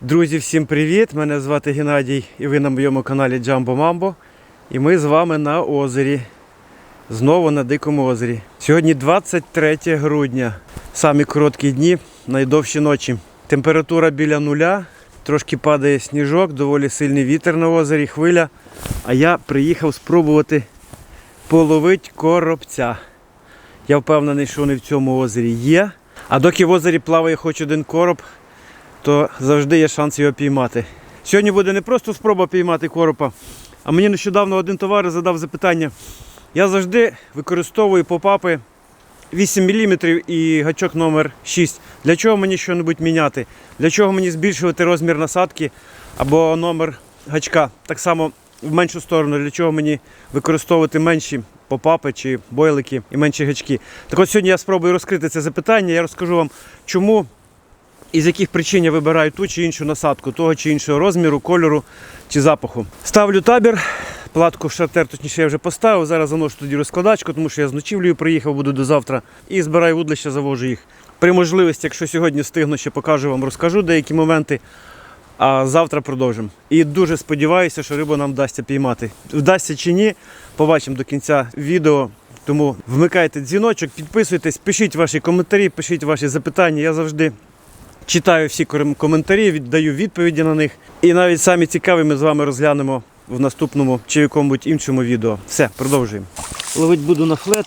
Друзі, всім привіт! Мене звати Геннадій і ви на моєму каналі Джамбо Мамбо. І ми з вами на озері. Знову на Дикому озері. Сьогодні 23 грудня. Самі короткі дні, найдовші ночі. Температура біля нуля, трошки падає сніжок, доволі сильний вітер на озері, хвиля. А я приїхав спробувати половити коробця. Я впевнений, що вони в цьому озері є. А доки в озері плаває хоч один короб, то завжди є шанс його піймати. Сьогодні буде не просто спроба піймати коропа, а мені нещодавно один товариш задав запитання. Я завжди використовую попапи 8 мм і гачок номер 6. Для чого мені щось міняти? Для чого мені збільшувати розмір насадки або номер гачка? Так само в меншу сторону, для чого мені використовувати менші попапи чи бойлики і менші гачки. Так от сьогодні я спробую розкрити це запитання. Я розкажу вам, чому і з яких причин я вибираю ту чи іншу насадку, того чи іншого розміру, кольору чи запаху. Ставлю табір, платку в шартер, точніше, я вже поставив. Зараз заношу тоді розкладачку, тому що я з ночівлею приїхав, буду до завтра. І збираю вудлища, завожу їх. При можливості, якщо сьогодні встигну, ще покажу вам, розкажу деякі моменти. А завтра продовжимо. І дуже сподіваюся, що рибу нам вдасться піймати. Вдасться чи ні, побачимо до кінця відео. Тому вмикайте дзвіночок, підписуйтесь, пишіть ваші коментарі, пишіть ваші запитання. Я завжди читаю всі коментарі, віддаю відповіді на них. І навіть самі цікаві ми з вами розглянемо в наступному чи якомусь іншому відео. Все, продовжуємо. Ловить буду на флет.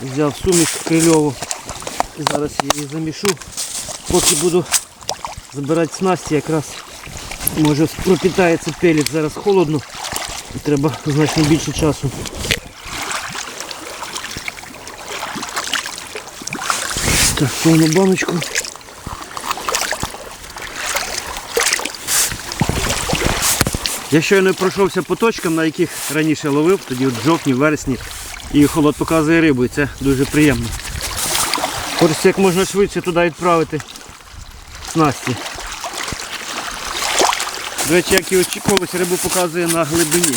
Взяв суміш крильову. Зараз її замішу. Поки буду забирати снасті, якраз може пропітається пелець. Зараз холодно. І треба значно більше часу. Так, повну баночку. Я щойно пройшовся по точкам, на яких раніше ловив, тоді от жовтні, вересні. І холод показує рибу, і це дуже приємно. Хочеться як можна швидше туди відправити снасті. До речі, як і очікувалося, рибу показує на глибині.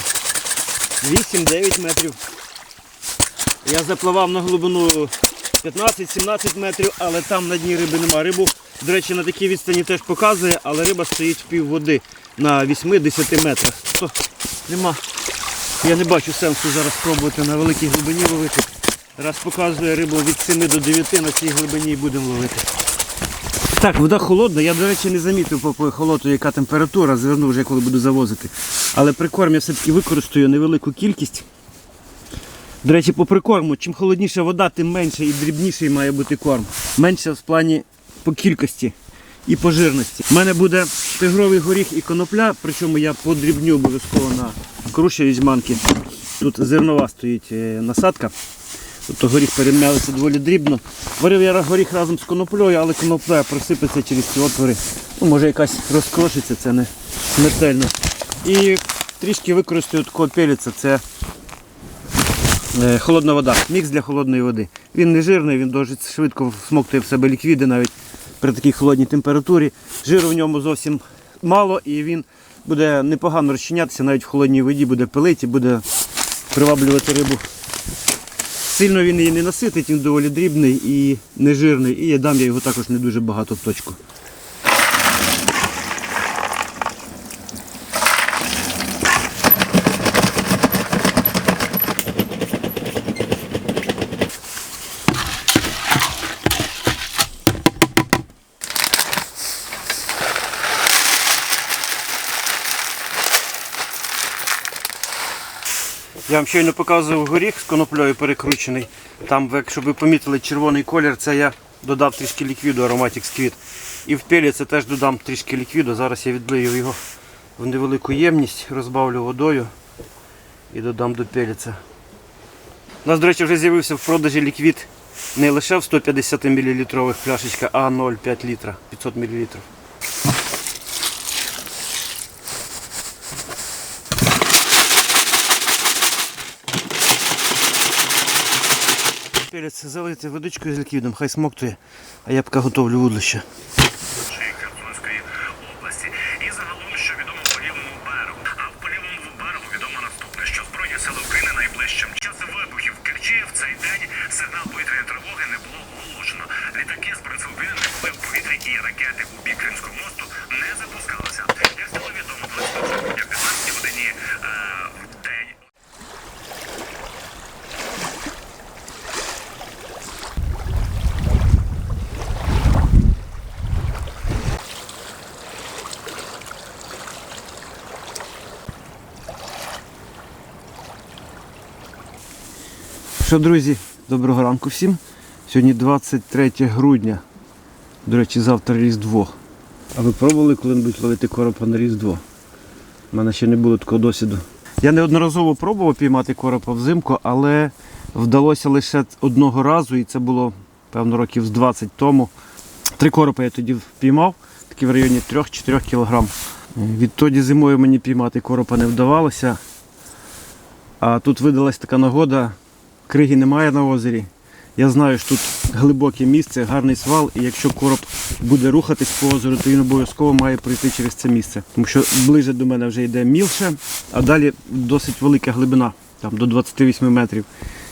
8-9 метрів. Я запливав на глибину 15-17 метрів, але там на дні риби нема. Рибу, до речі, на такій відстані теж показує, але риба стоїть в пів води на 8-10 метрах. То нема. Я не бачу сенсу зараз спробувати на великій глибині ловити. Раз показує рибу від 7 до 9 на цій глибині і будемо ловити. Так, вода холодна. Я, до речі, не замітив по холоду, яка температура, зверну вже коли буду завозити. Але прикорм я все-таки використаю невелику кількість. До речі, по прикорму, чим холодніша вода, тим менше і дрібніший має бути корм. Менше в плані по кількості і по жирності. У мене буде тигровий горіх і конопля, причому я подрібню обов'язково на круші візьманки. Тут зернова стоїть е, насадка. Тобто горіх перем'ялися доволі дрібно. Варив я горіх разом з коноплею, але конопля просипеться через ці отвори. Ну, може якась розкрошиться, це не смертельно. І трішки використаю такого пеліця, це е, холодна вода, мікс для холодної води. Він не жирний, він досить швидко всмоктує в себе ліквіди навіть при такій холодній температурі. Жиру в ньому зовсім мало і він буде непогано розчинятися навіть в холодній воді, буде пилити, буде приваблювати рибу. Сильно він її не наситить, він доволі дрібний і нежирний. І я дам я його також не дуже багато в точку. Я вам щойно показував горіх з коноплею перекручений. Там, якщо ви помітили червоний колір, це я додав трішки ліквіду Aromatic Squid. І в пелі це теж додам трішки ліквіду. Зараз я відлию його в невелику ємність, розбавлю водою і додам до пеліця. У нас, до речі, вже з'явився в продажі ліквід не лише в 150 мл пляшечка, а 0,5 літра, 500 мл. Перець залити водичкою з ліквідом, хай смоктує, а я поки готовлю вудлище. Херсонської області. І загалом, що відомо по лівому берегу. А в по лівому берегу відомо наступне, що Збройні сили України найближчим часом вибухів в Керчі в цей день сигнал повітряної тривоги не було оголошено. Літаки Збройних сил України не були в повітрі і ракети у бік Кримського мосту не запустили. Що, друзі, доброго ранку всім. Сьогодні 23 грудня. До речі, завтра Різдво. А ви пробували коли-небудь ловити коропа на Різдво? У мене ще не було такого досвіду. Я неодноразово пробував піймати коропа взимку, але вдалося лише одного разу, і це було, певно, років з 20 тому. Три коропа я тоді впіймав, такі в районі 3-4 кг. Відтоді зимою мені піймати коропа не вдавалося. А тут видалась така нагода, криги немає на озері. Я знаю, що тут глибоке місце, гарний свал, і якщо короб буде рухатись по озеру, то він обов'язково має пройти через це місце. Тому що ближе до мене вже йде мілше, а далі досить велика глибина, там до 28 метрів.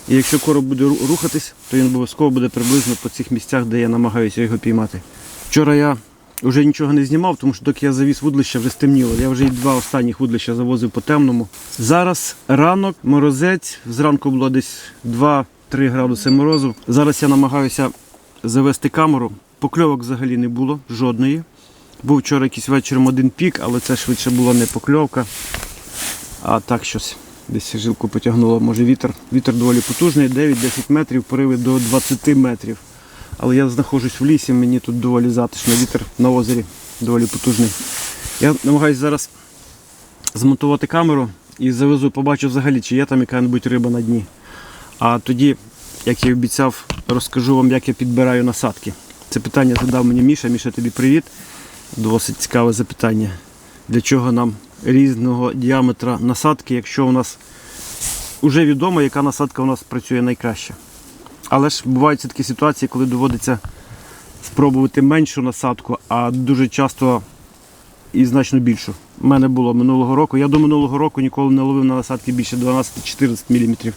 І якщо короб буде рухатись, то він обов'язково буде приблизно по цих місцях, де я намагаюся його піймати. Вчора я вже нічого не знімав, тому що доки я завіз вудлище, вже стемніло. Я вже і два останніх вудлища завозив по темному. Зараз ранок, морозець, зранку було десь 2-3 градуси морозу. Зараз я намагаюся завести камеру. Покльовок взагалі не було, жодної. Був вчора якийсь вечором один пік, але це швидше була не покльовка. А так щось. Десь жилку потягнуло, може вітер. Вітер доволі потужний, 9-10 метрів, пориви до 20 метрів. Але я знаходжусь в лісі, мені тут доволі затишно, вітер на озері доволі потужний. Я намагаюся зараз змонтувати камеру і завезу, побачу взагалі, чи є там яка-небудь риба на дні. А тоді, як я обіцяв, розкажу вам, як я підбираю насадки. Це питання задав мені Міша. Міша, тобі привіт. Досить цікаве запитання. Для чого нам різного діаметра насадки, якщо у нас вже відомо, яка насадка у нас працює найкраще. Але ж бувають такі ситуації, коли доводиться спробувати меншу насадку, а дуже часто і значно більшу. У мене було минулого року. Я до минулого року ніколи не ловив на насадки більше 12-14 мм.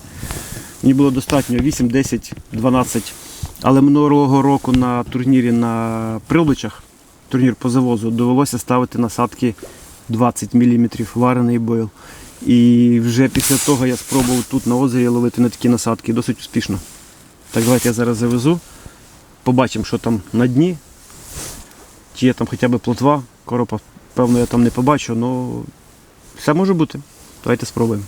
Мені було достатньо 8, 10, 12. Але минулого року на турнірі на Прилбичах, турнір по завозу, довелося ставити насадки 20 мм варений бойл. І вже після того я спробував тут на озері ловити на такі насадки досить успішно. Так, давайте я зараз завезу. Побачимо, що там на дні. Чи є там хоча б плотва. Коропа, певно, я там не побачу, але все може бути. Давайте спробуємо.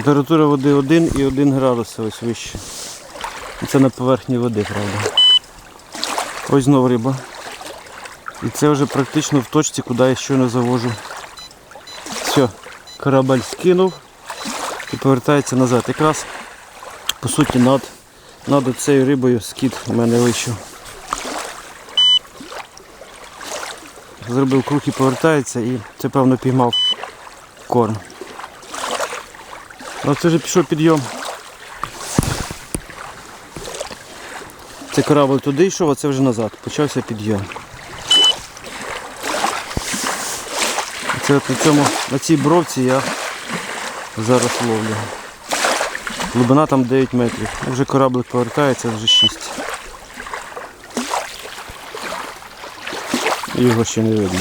Температура води 1 і 1 градус ось вище. Це на поверхні води, правда. Ось знову риба. І це вже практично в точці, куди я щойно завожу. Все, корабель скинув і повертається назад. Якраз по суті над, над цією рибою скид у мене вийшов. Зробив круг і повертається і це певно піймав корм. Ну це вже пішов підйом. Це корабль туди йшов, а це вже назад. Почався підйом. Це от на цьому, на цій бровці я зараз ловлю. Глибина там 9 метрів. Вже кораблик повертається, вже 6. Його ще не видно.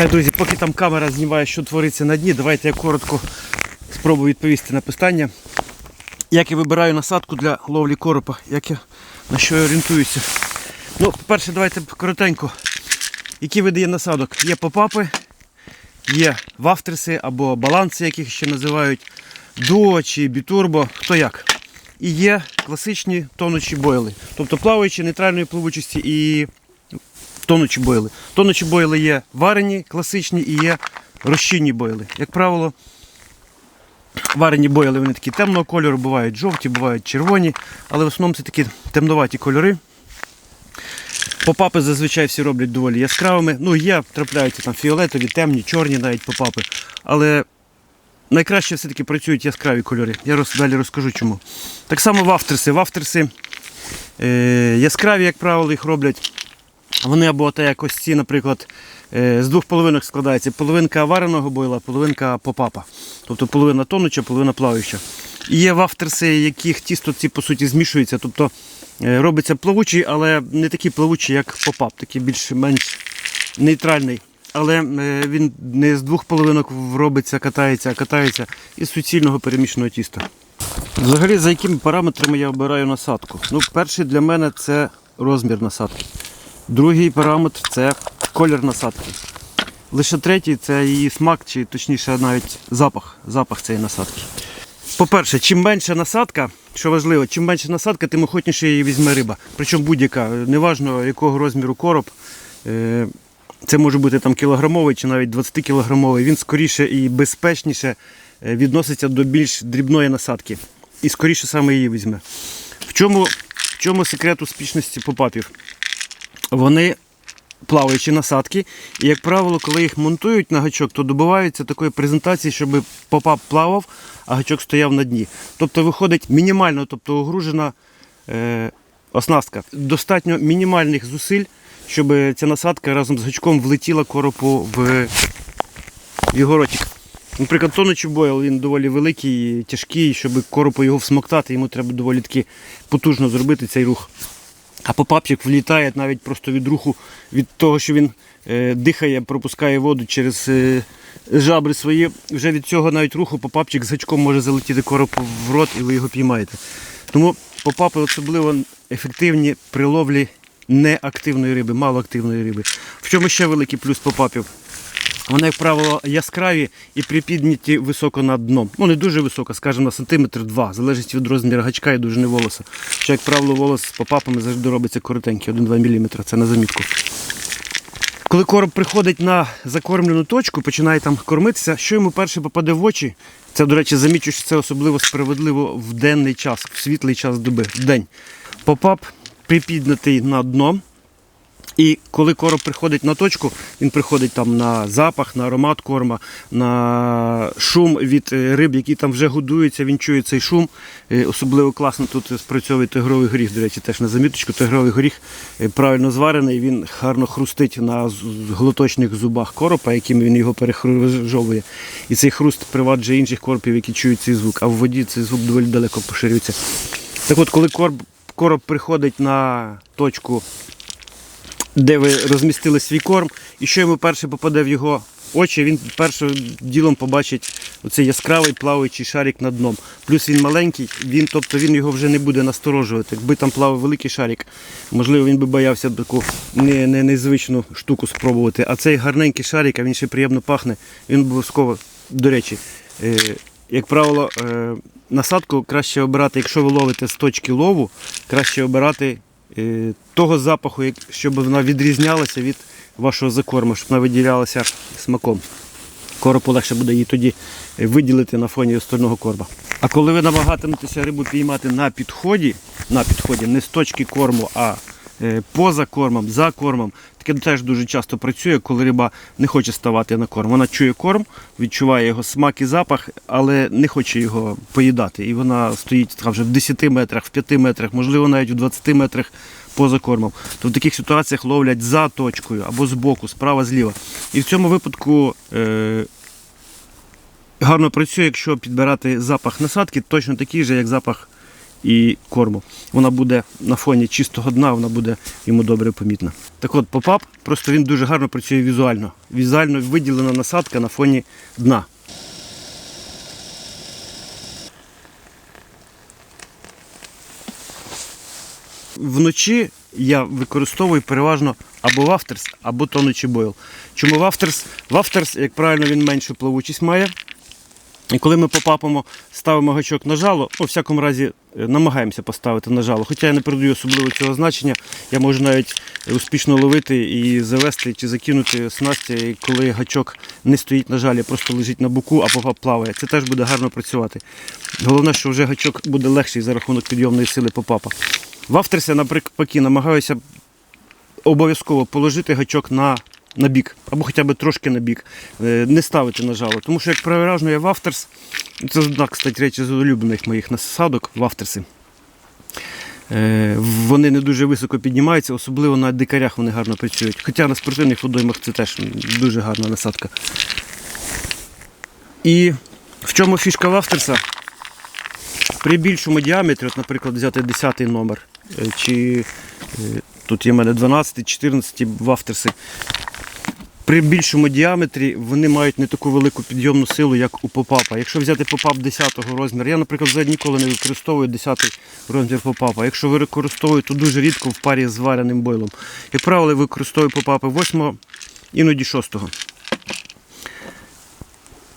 Так, друзі, поки там камера знімає, що твориться на дні, давайте я коротко спробую відповісти на питання. Як я вибираю насадку для ловлі коропа, як я, на що я орієнтуюся. Ну, по-перше, давайте коротенько. Які види є насадок? Є попапи, є вафтерси або баланси, яких ще називають, дуо чи бітурбо, хто як. І є класичні тонучі бойли. Тобто плаваючі нейтральної пливучості і тонучі бойли. Тонучі бойли є варені, класичні і є розчинні бойли. Як правило, варені бойли вони такі темного кольору, бувають жовті, бувають червоні, але в основному це такі темноваті кольори. Попапи зазвичай всі роблять доволі яскравими. Ну, є, трапляються там фіолетові, темні, чорні навіть попапи. Але найкраще все-таки працюють яскраві кольори. Я роз, далі розкажу чому. Так само вафтерси. Вафтерси е, яскраві, як правило, їх роблять. Вони або та як ці, наприклад, е, з двох половинок складається. Половинка вареного бойла, половинка попапа. Тобто половина тонуча, половина плаваюча. І є вафтерси, яких тісто ці по суті змішується. Тобто е, робиться плавучий, але не такий плавучий, як попап, такий більш-менш нейтральний. Але е, він не з двох половинок робиться, катається, а катається із суцільного перемішаного тіста. Взагалі, за якими параметрами я обираю насадку? Ну, перший для мене це розмір насадки. Другий параметр це колір насадки. Лише третій це її смак, чи точніше навіть запах, запах цієї насадки. По-перше, чим менша насадка, що важливо, чим менша насадка, тим охотніше її візьме риба. Причому будь-яка, неважно якого розміру короб. Е, Це може бути там кілограмовий чи навіть 20 кілограмовий. Він скоріше і безпечніше е, відноситься до більш дрібної насадки. І скоріше саме її візьме. В чому, в чому секрет успішності попапів? Вони плаваючі насадки. І, як правило, коли їх монтують на гачок, то добиваються такої презентації, щоб попап плавав, а гачок стояв на дні. Тобто виходить мінімально, тобто огружена е, оснастка. Достатньо мінімальних зусиль, щоб ця насадка разом з гачком влетіла коропу в, в його ротик. Наприклад, тонучий бойл він доволі великий, і тяжкий, щоб коропу його всмоктати, йому треба доволі таки потужно зробити цей рух. А попапчик влітає навіть просто від руху, від того, що він е, дихає, пропускає воду через е, жабри свої. Вже від цього навіть руху попапчик з гачком може залетіти короб в рот і ви його піймаєте. Тому попапи особливо ефективні при ловлі неактивної риби, малоактивної риби. В чому ще великий плюс попапів? Вони, як правило, яскраві і припідняті високо над дном. Ну, не дуже високо, скажімо, на сантиметр два, залежить від розміру гачка і довжини волоса. Що, як правило, волос з попапами завжди робиться коротенький, 1-2 мм, це на замітку. Коли короб приходить на закормлену точку, починає там кормитися, що йому перше попаде в очі, це, до речі, замічу, що це особливо справедливо в денний час, в світлий час доби, в день. Попап припіднятий на дно, і коли короб приходить на точку, він приходить там на запах, на аромат корма, на шум від е, риб, які там вже годуються, він чує цей шум. Е, Особливо класно тут спрацьовує тигровий горіх, до речі, теж на заміточку. Тигровий горіх е, правильно зварений, він гарно хрустить на глоточних зубах коропа, якими він його перехружовує. І цей хруст приваджує інших коропів, які чують цей звук. А в воді цей звук доволі далеко поширюється. Так от, коли короб, короб приходить на точку де ви розмістили свій корм, і що йому перше попаде в його очі, він першим ділом побачить оцей яскравий плаваючий шарик над дном. Плюс він маленький, він, тобто він його вже не буде насторожувати. Якби там плавав великий шарик, можливо, він би боявся таку не, не, незвичну штуку спробувати. А цей гарненький шарик, а він ще приємно пахне, він обов'язково, до речі, е, як правило, е, насадку краще обирати, якщо ви ловите з точки лову, краще обирати того запаху, щоб вона відрізнялася від вашого закорму, щоб вона виділялася смаком. Коропу легше буде її тоді е, виділити на фоні остального корма. А коли ви намагатиметеся рибу піймати на підході, на підході, не з точки корму, а е, поза кормом, за кормом, таке теж дуже часто працює, коли риба не хоче ставати на корм. Вона чує корм, відчуває його смак і запах, але не хоче його поїдати. І вона стоїть там вже в 10 метрах, в 5 метрах, можливо, навіть у 20 метрах поза кормом. То в таких ситуаціях ловлять за точкою або збоку, справа, зліва. І в цьому випадку. Е- гарно працює, якщо підбирати запах насадки, точно такий же, як запах і корму. Вона буде на фоні чистого дна, вона буде йому добре помітна. Так от, попап, просто він дуже гарно працює візуально. Візуально виділена насадка на фоні дна. Вночі я використовую переважно або вафтерс, або тонучий бойл. Чому вафтерс? Вафтерс, як правильно, він меншу плавучість має. І коли ми попапимо, ставимо гачок на жало, у всякому разі е, намагаємося поставити на жало. Хоча я не передаю особливо цього значення, я можу навіть успішно ловити і завести чи закинути снасті, коли гачок не стоїть на жалі, просто лежить на боку, а попап плаває. Це теж буде гарно працювати. Головне, що вже гачок буде легший за рахунок підйомної сили попапа. В авторсі, наприклад, намагаюся обов'язково положити гачок на, на бік, або хоча б трошки на бік, е, не ставити на жало. Тому що, як переважно, я в авторс, це одна, кстати, речі з улюблених моїх насадок в авторси. Е, Вони не дуже високо піднімаються, особливо на дикарях вони гарно працюють. Хоча на спортивних водоймах це теж дуже гарна насадка. І в чому фішка вафтерса? При більшому діаметрі, от, наприклад, взяти 10 номер, е, чи тут є в мене 12, 14 вафтерси. При більшому діаметрі вони мають не таку велику підйомну силу, як у попапа. Якщо взяти попап 10-го розміру, я, наприклад, ніколи не використовую 10-й розмір попапа. Якщо використовую, то дуже рідко в парі з вареним бойлом. Як правило, використовую попапи 8, іноді 6-го.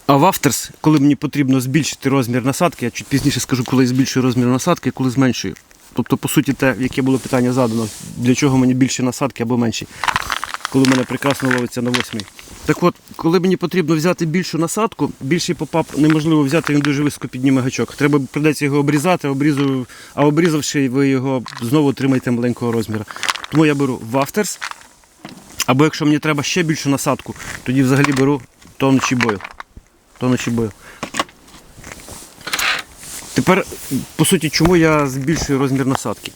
А в авторс, коли мені потрібно збільшити розмір насадки, я чуть пізніше скажу, коли я збільшую розмір насадки, коли зменшую. Тобто, по суті, те, яке було питання задано, для чого мені більші насадки або менші, коли в мене прекрасно ловиться на восьмій. Так от, коли мені потрібно взяти більшу насадку, більший попап неможливо взяти, він дуже високо підніме гачок. Треба придеться його обрізати, обрізую, а обрізавши, ви його знову отримаєте маленького розміру. Тому я беру вафтерс, або якщо мені треба ще більшу насадку, тоді взагалі беру тонучий бойл. Тонучий бойл. Тепер, по суті, чому я збільшую розмір насадки?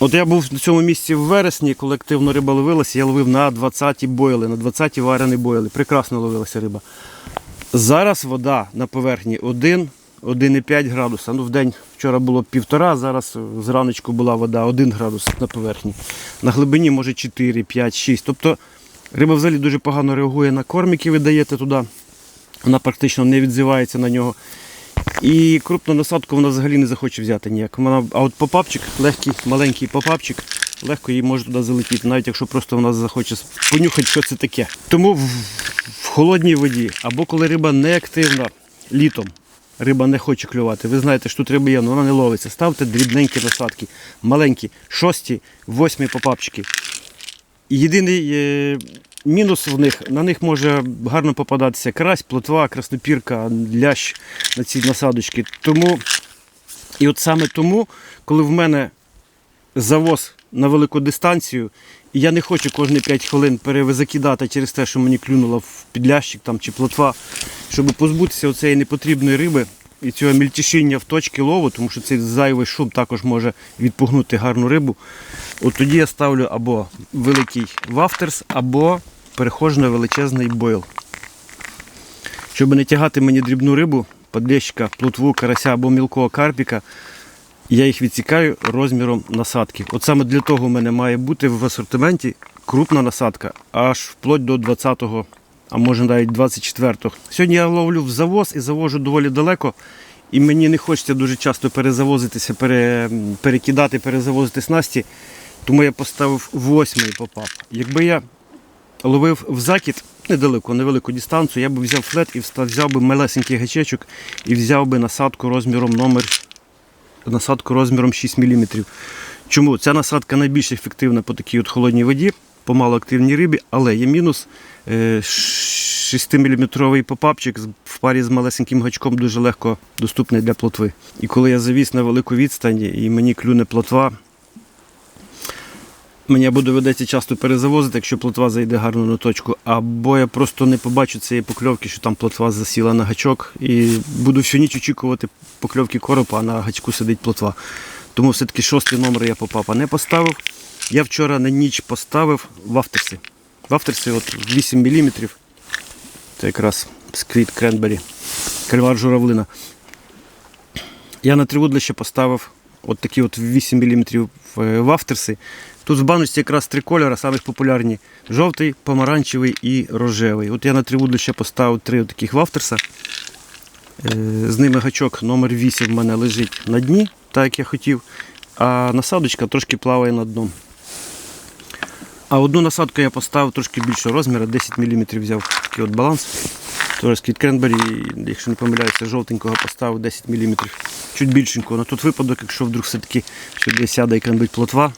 От я був на цьому місці в вересні, коли активно риба ловилася, я ловив на 20 бойли, на 20 варені бойли. Прекрасно ловилася риба. Зараз вода на поверхні 1, 1,5 градуса. Ну, в день вчора було півтора, зараз зраночку була вода 1 градус на поверхні. На глибині може 4, 5, 6. Тобто риба взагалі дуже погано реагує на корм, який ви даєте туди. Вона практично не відзивається на нього. І крупну насадку вона взагалі не захоче взяти ніяк. Вона, а от попапчик, легкий, маленький попапчик, легко їй може туди залетіти, навіть якщо просто вона захоче понюхати, що це таке. Тому в, в холодній воді, або коли риба не активна літом, риба не хоче клювати. Ви знаєте, що тут риба є, але вона не ловиться. Ставте дрібненькі насадки, маленькі, шості, восьмі попапчики. Єдиний е, мінус в них, на них може гарно попадатися карась, плотва, краснопірка, лящ на ці насадочки. Тому, і от саме тому, коли в мене завоз на велику дистанцію, і я не хочу кожні 5 хвилин перезакидати через те, що мені клюнуло в підлящик там, чи плотва, щоб позбутися цієї непотрібної риби і цього мільтішіння в точки лову, тому що цей зайвий шум також може відпугнути гарну рибу. От тоді я ставлю або великий вафтерс, або перехожу величезний бойл. Щоб не тягати мені дрібну рибу, подлещика, плотву, карася або мілкого карпіка, я їх відсікаю розміром насадки. От саме для того в мене має бути в асортименті крупна насадка, аж вплоть до 20-го, а може навіть 24-го. Сьогодні я ловлю в завоз і завожу доволі далеко. І мені не хочеться дуже часто перезавозитися, пере, перекидати, перезавозити снасті. Тому я поставив восьмий попап. Якби я ловив в закид недалеко, невелику дистанцію, я б взяв флет і взяв би малесенький гачечок і взяв би насадку розміром номер насадку розміром 6 мм. Чому? Ця насадка найбільш ефективна по такій от холодній воді, по малоактивній рибі, але є мінус. 6-мм попапчик в парі з малесеньким гачком дуже легко доступний для плотви. І коли я завіз на велику відстань і мені клюне плотва, Мені або доведеться часто перезавозити, якщо плотва зайде гарно на точку, або я просто не побачу цієї покльовки, що там плотва засіла на гачок, і буду всю ніч очікувати покльовки коропа, а на гачку сидить плотва. Тому все-таки шостий номер я попапа не поставив. Я вчора на ніч поставив в авторсі. В авторсі от 8 мм. Це якраз сквіт кренбері, кальвар журавлина. Я на тривудлище поставив от такі от 8 мм в, в авторси. Тут в баночці якраз три кольори, самих популярні: жовтий, помаранчевий і рожевий. От я на тривудлище поставив три таких вафтерса. Е, З ними гачок номер 8 в мене лежить на дні, так як я хотів. а насадочка трошки плаває на дном. А одну насадку я поставив трошки більшого розміру, 10 мм взяв такий от баланс. Від кренбері, якщо не помиляюся, жовтенького поставив 10 мм. Чуть більшенького. На тут випадок, якщо вдруг все-таки сюди сяде і плотва.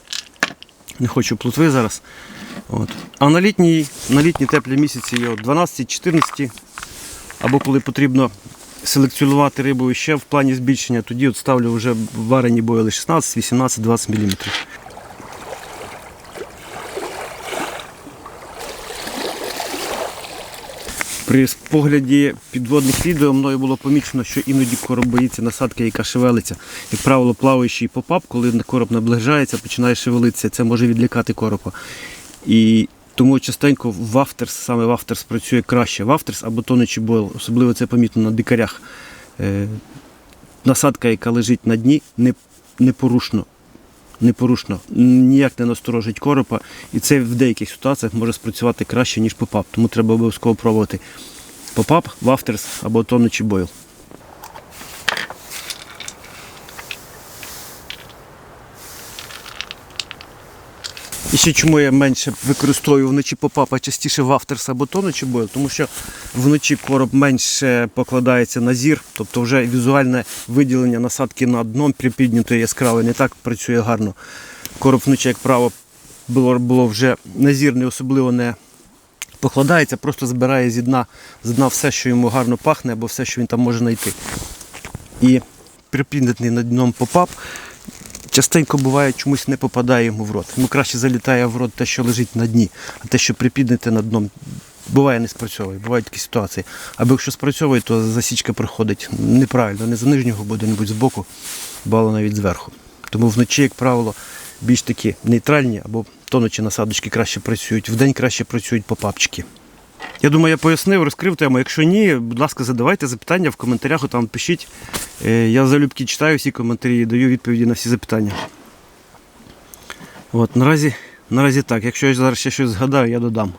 Не хочу плутви зараз. От. А на літній, на літні теплі місяці є 12-14, або коли потрібно селекціонувати рибу ще в плані збільшення, тоді от ставлю вже варені бойли 16, 18, 20 мм. При погляді підводних відео мною було помічено, що іноді короб боїться насадки, яка шевелиться. Як правило, плаваючий попап, коли короб наближається, починає шевелитися, це може відлякати коропа. І тому частенько вафтерс, саме вафтерс працює краще. Вафтерс або тонучий бойл, особливо це помітно на дикарях. Е, насадка, яка лежить на дні, непорушно. Непорушно, ніяк не насторожить коропа, і це в деяких ситуаціях може спрацювати краще, ніж попап. Тому треба обов'язково пробувати попап, вафтерс або тонучий бойл. І ще чому я менше використовую вночі попап, а частіше вафтерс або тонучий бойл, тому що вночі короб менше покладається на зір, тобто вже візуальне виділення насадки на дном припіднятої яскраве не так працює гарно. Короб вночі, як правило, було, було вже на зір не особливо не покладається, просто збирає зі дна, з дна все, що йому гарно пахне, або все, що він там може знайти. І припіднятий над дном попап частенько буває, чомусь не попадає йому в рот. Йому краще залітає в рот те, що лежить на дні, а те, що припіднете над дном, буває не спрацьовує. Бувають такі ситуації. Або якщо спрацьовує, то засічка проходить неправильно, не за нижнього боку, небудь збоку, бало навіть зверху. Тому вночі, як правило, більш такі нейтральні або тонучі насадочки краще працюють, вдень краще працюють попапчики. Я думаю, я пояснив, розкрив тему. Якщо ні, будь ласка, задавайте запитання в коментарях, там пишіть. Е, Я залюбки читаю всі коментарі і даю відповіді на всі запитання. От, наразі, наразі так. Якщо я зараз ще щось згадаю, я додам.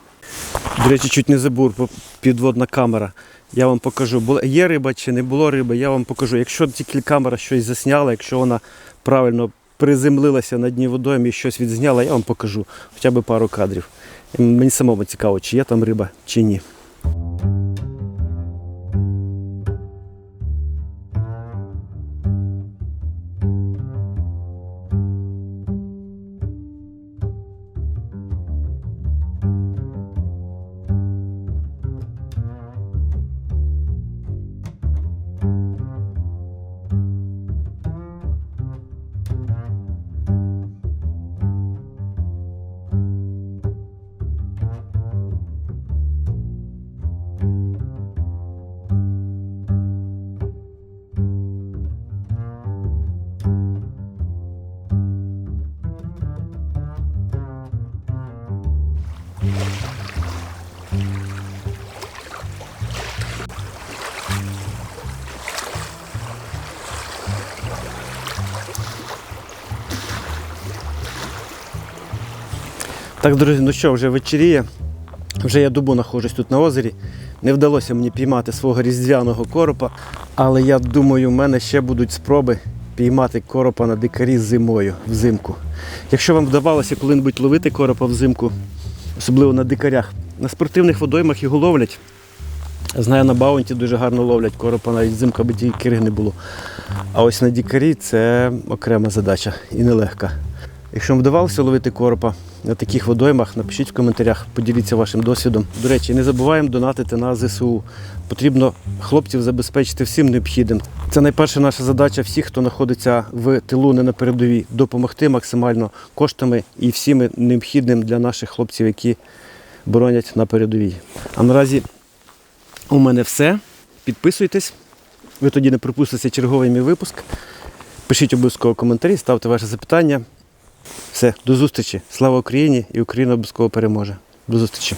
До речі, чуть не забув підводна камера. Я вам покажу, є риба чи не було риби, я вам покажу. Якщо тільки камера щось засняла, якщо вона правильно приземлилася на дні водоймі і щось відзняла, я вам покажу хоча б пару кадрів. Мені самому цікаво, чи є там риба, чи ні. Так, друзі, ну що, вже вечеріє. Вже я добу знаходжусь тут на озері. Не вдалося мені піймати свого різдвяного коропа, але я думаю, в мене ще будуть спроби піймати коропа на дикарі зимою, взимку. Якщо вам вдавалося коли-небудь ловити коропа взимку, особливо на дикарях, на спортивних водоймах його ловлять. Знаю, на баунті дуже гарно ловлять коропа, навіть взимку, аби тільки кири не було. А ось на дікарі це окрема задача і нелегка. Якщо вам вдавалося ловити коропа на таких водоймах, напишіть в коментарях, поділіться вашим досвідом. До речі, не забуваємо донатити на ЗСУ. Потрібно хлопців забезпечити всім необхідним. Це найперша наша задача всіх, хто знаходиться в тилу, не на передовій, допомогти максимально коштами і всім необхідним для наших хлопців, які боронять на передовій. А наразі у мене все. Підписуйтесь. Ви тоді не пропустите черговий мій випуск. Пишіть обов'язково коментарі, ставте ваші запитання. Все, до зустрічі. Слава Україні і Україна обов'язково переможе. До зустрічі.